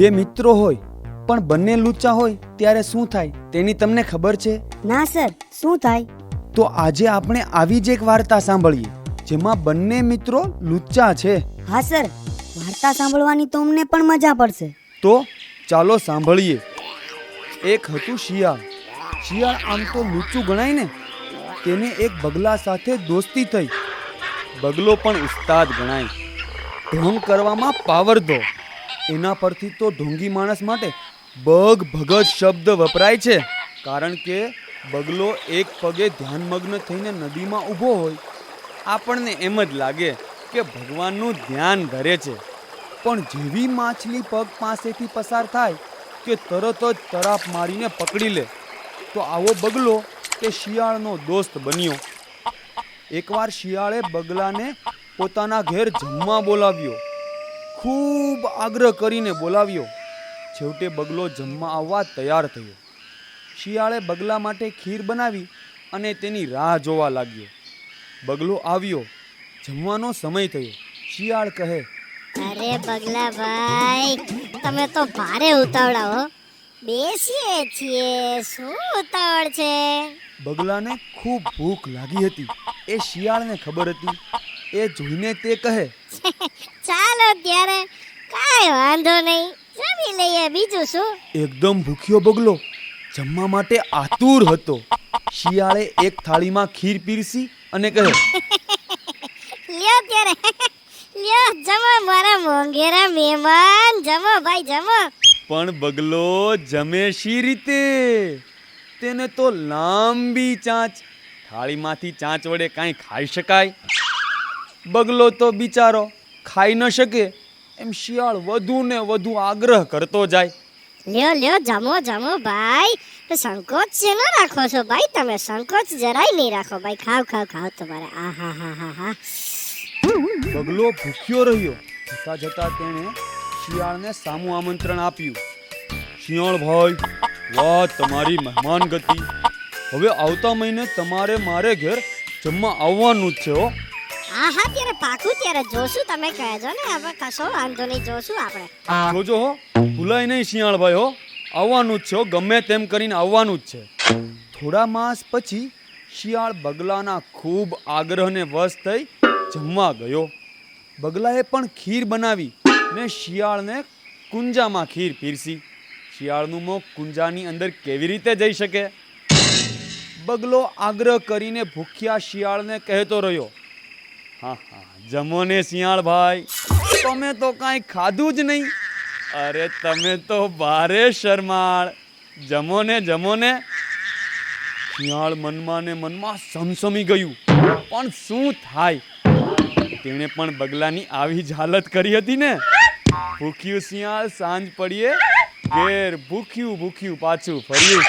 બે મિત્રો હોય પણ બંને લૂચા હોય ત્યારે શું થાય? તેની તમને ખબર છે? ના સર. શું થાય? તો આજે આપણે આવી જ એક વાર્તા સાંભળીએ જેમાં બંને મિત્રો લૂચા છે. હા સર. વાર્તા સાંભળવાની તો અમને પણ મજા પડશે. તો ચાલો સાંભળીએ. એક હતું શિયાળ. શિયાળ આમ તો લૂચું ગણાય ને? તેને એક બગલા સાથે દોસ્તી થઈ. બગલો પણ ઉસ્તાદ ગણાય. ઢોંગ કરવામાં પાવરધો એના પરથી તો ઢોંગી માણસ માટે બગ ભગત શબ્દ વપરાય છે. કારણ કે બગલો એક પગે ધ્યાનમગ્ન થઈને નદીમાં ઊભો હોય. આપણને એમ જ લાગે કે ભગવાનનું ધ્યાન ધરે છે. પણ જેવી માછલી પગ પાસેથી પસાર થાય કે તરત જ તરાપ મારીને પકડી લે, તો આવો બગલો તે શિયાળનો દોસ્ત બન્યો. એકવાર શિયાળે બગલાને પોતાના ઘેર જમવા બોલાવ્યો. ખૂબ આગ્રહ કરીને બોલાવ્યો. છેવટે બગલો જમવા આવવા તૈયાર થયો. શિયાળે બગલા માટે ખીર બનાવી અને તેની રાહ જોવા લાગ્યો. બગલો આવ્યો. જમવાનો સમય થયો. શિયાળ કહે અરે બગલા ભાઈ તમે તો ભારે ઉતાવળા બેસીએ છીએ. શું ઉતાવળ છે? બગલાને ખૂબ ભૂખ લાગી હતી. એ શિયાળને ખબર હતી. એ જોઈને તે કહે ચાલો અત્યારે કાંઈ વાંધો નહીં. જમી લઈએ બીજું શું? એકદમ ભૂખ્યો બગલો. જમવા માટે આતુર હતો. શિયાળે એક થાળીમાં ખીર પીરસી અને કહે લ્યો ત્યારે લ્યો જમો મારા મોંઘેરા મહેમાન. જમો ભાઈ જમો. પણ બગલો જમે શી રીતે? તેને તો લાંબી ચાંચ. થાળીમાંથી ચાંચ વડે કાંઈ ખાઈ શકાય? બગલો તો બિચારો ખાઈ ન શકે એમ શિયાળ વધુ ને વધુ આગ્રહ કરતો જાય. લ્યો લ્યો જમો જમો ભાઈ. સંકોચ છે ન રાખો છો ભાઈ? તમે સંકોચ જરાય નહીં રાખો ભાઈ. ખાવ ખાવ ખાવ તમારે. આ હા હા હા હા. બગલો ભૂખ્યો રહ્યો. જતા જતા તેણે શિયાળને સામું આમંત્રણ આપ્યું. શિયાળ ભાઈ વાહ તમારી મહેમાન ગતિ. હવે આવતા મહિને તમારે મારે ઘેર જમવા આવવાનું જ છે હો. હા હા ત્યારે પાકું ત્યારે જોશું, તમે કહેજો ને. હવે કશો વાંધો નહીં, જોશું આપણે. જોજો હો, ભૂલાય નહીં શિયાળ ભાઈ હો. આવવાનું જ છે હો, ગમે તેમ કરીને આવવાનું જ છે. થોડા માસ પછી શિયાળ બગલાના ખૂબ આગ્રહને વશ થઈ જમવા ગયો. બગલાએ પણ ખીર બનાવી ને શિયાળને કુંજામાં ખીર પીરસી. શિયાળનું મોં કુંજાની અંદર કેવી રીતે જઈ શકે? બગલો આગ્રહ કરીને ભૂખ્યા શિયાળને કહેતો રહ્યો. જમો ને શિયાળ ભાઈ. તમે તો કાંઈ ખાધું જ નહીં. અરે તમે તો ભારે શરમાળ. જમો ને જમો ને શિયાળ મનમાં ને મનમાં સમસમી ગયું. પણ શું થાય? તેણે પણ બગલાની આવી જ હાલત કરી હતી ને. ભૂખ્યું શિયાળ સાંજ પડીએ. ઘેર ભૂખ્યું ભૂખ્યું પાછું ફર્યું.